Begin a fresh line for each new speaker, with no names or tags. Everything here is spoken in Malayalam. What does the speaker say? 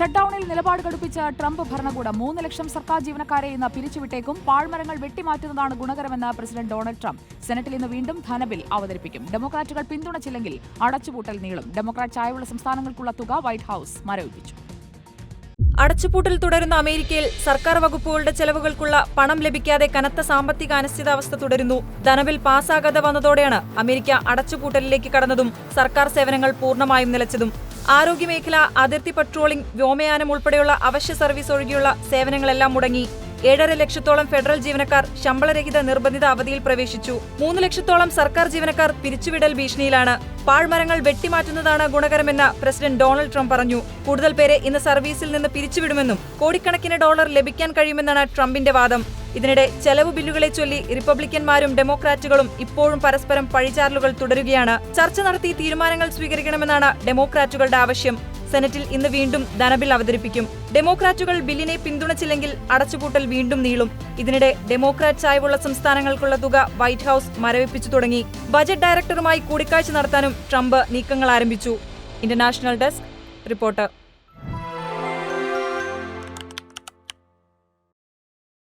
ഷട്ട്ഡൌണിൽ നിലപാട് കടുപ്പിച്ച ട്രംപ് ഭരണകൂടം മൂന്ന് ലക്ഷം സർക്കാർ ജീവനക്കാരെ ഇന്ന് പിരിച്ചുവിട്ടേക്കും. പാഴ്മരങ്ങൾ വെട്ടിമാറ്റുന്നതാണ് ഗുണകരമെന്ന് പ്രസിഡന്റ് ഡൊണാൾഡ് ട്രംപ്. സെനറ്റിൽ ഇന്ന് വീണ്ടും ധനബിൽ അവതരിപ്പിക്കും. ഡെമോക്രാറ്റുകൾ പിന്തുണച്ചില്ലെങ്കിൽ അടച്ചുപൂട്ടൽ നീളും. ഡെമോക്രാറ്റ് ചായവുള്ള സംസ്ഥാനങ്ങൾക്കുള്ള തുക വൈറ്റ് ഹൌസ് മരവിപ്പിച്ചു.
അടച്ചുപൂട്ടൽ തുടരുന്ന അമേരിക്കയിൽ സർക്കാർ വകുപ്പുകളുടെ ചെലവുകൾക്കുള്ള പണം ലഭിക്കാതെ കനത്ത സാമ്പത്തിക അനിശ്ചിതാവസ്ഥ തുടരുന്നു. ധനബിൽ പാസ്സാകാതെ വന്നതോടെയാണ് അമേരിക്ക അടച്ചുപൂട്ടലിലേക്ക് കടന്നതും സർക്കാർ സേവനങ്ങൾ പൂർണമായും നിലച്ചതും. ആരോഗ്യമേഖല അതിർത്തി പട്രോളിംഗ് വ്യോമയാനം ഉൾപ്പെടെയുള്ള അവശ്യ സർവീസ് ഒഴികെയുള്ള സേവനങ്ങളെല്ലാം മുടങ്ങി. ഏഴര ലക്ഷത്തോളം ഫെഡറൽ ജീവനക്കാർ ശമ്പളരഹിത നിർബന്ധിത അവധിയിൽ പ്രവേശിച്ചു. മൂന്ന് ലക്ഷത്തോളം സർക്കാർ ജീവനക്കാർ പിരിച്ചുവിടൽ ഭീഷണിയിലാണ്. പാഴ്മരങ്ങൾ വെട്ടിമാറ്റുന്നതാണ് ഗുണകരമെന്ന് പ്രസിഡന്റ് ഡൊണാൾഡ് ട്രംപ് പറഞ്ഞു. കൂടുതൽ പേരെ ഇന്ന് സർവീസിൽ നിന്ന് പിരിച്ചുവിടുമെന്നും കോടിക്കണക്കിന് ഡോളർ ലഭിക്കാൻ കഴിയുമെന്നാണ് ട്രംപിന്റെ വാദം. ഇതിനിടെ ചെലവ് ബില്ലുകളെ ചൊല്ലി റിപ്പബ്ലിക്കന്മാരും ഡെമോക്രാറ്റുകളും ഇപ്പോഴും പരസ്പരം പഴിചാരലുകൾ തുടരുകയാണ്. ചർച്ച നടത്തി തീരുമാനങ്ങൾ സ്വീകരിക്കണമെന്നാണ് ഡെമോക്രാറ്റുകളുടെ ആവശ്യം. സെനറ്റിൽ ഇന്ന് വീണ്ടും ധനബിൽ അവതരിപ്പിക്കും. ഡെമോക്രാറ്റുകൾ ബില്ലിനെ പിന്തുണച്ചില്ലെങ്കിൽ അടച്ചുപൂട്ടൽ വീണ്ടും നീളും. ഇതിനിടെ ഡെമോക്രാറ്റ് ചായവുള്ള സംസ്ഥാനങ്ങൾക്കുള്ള തുക വൈറ്റ് ഹൌസ് മരവിപ്പിച്ചു തുടങ്ങി. ബജറ്റ് ഡയറക്ടറുമായി കൂടിക്കാഴ്ച നടത്താനും ട്രംപ് നീക്കങ്ങൾ ആരംഭിച്ചു. International desk reporter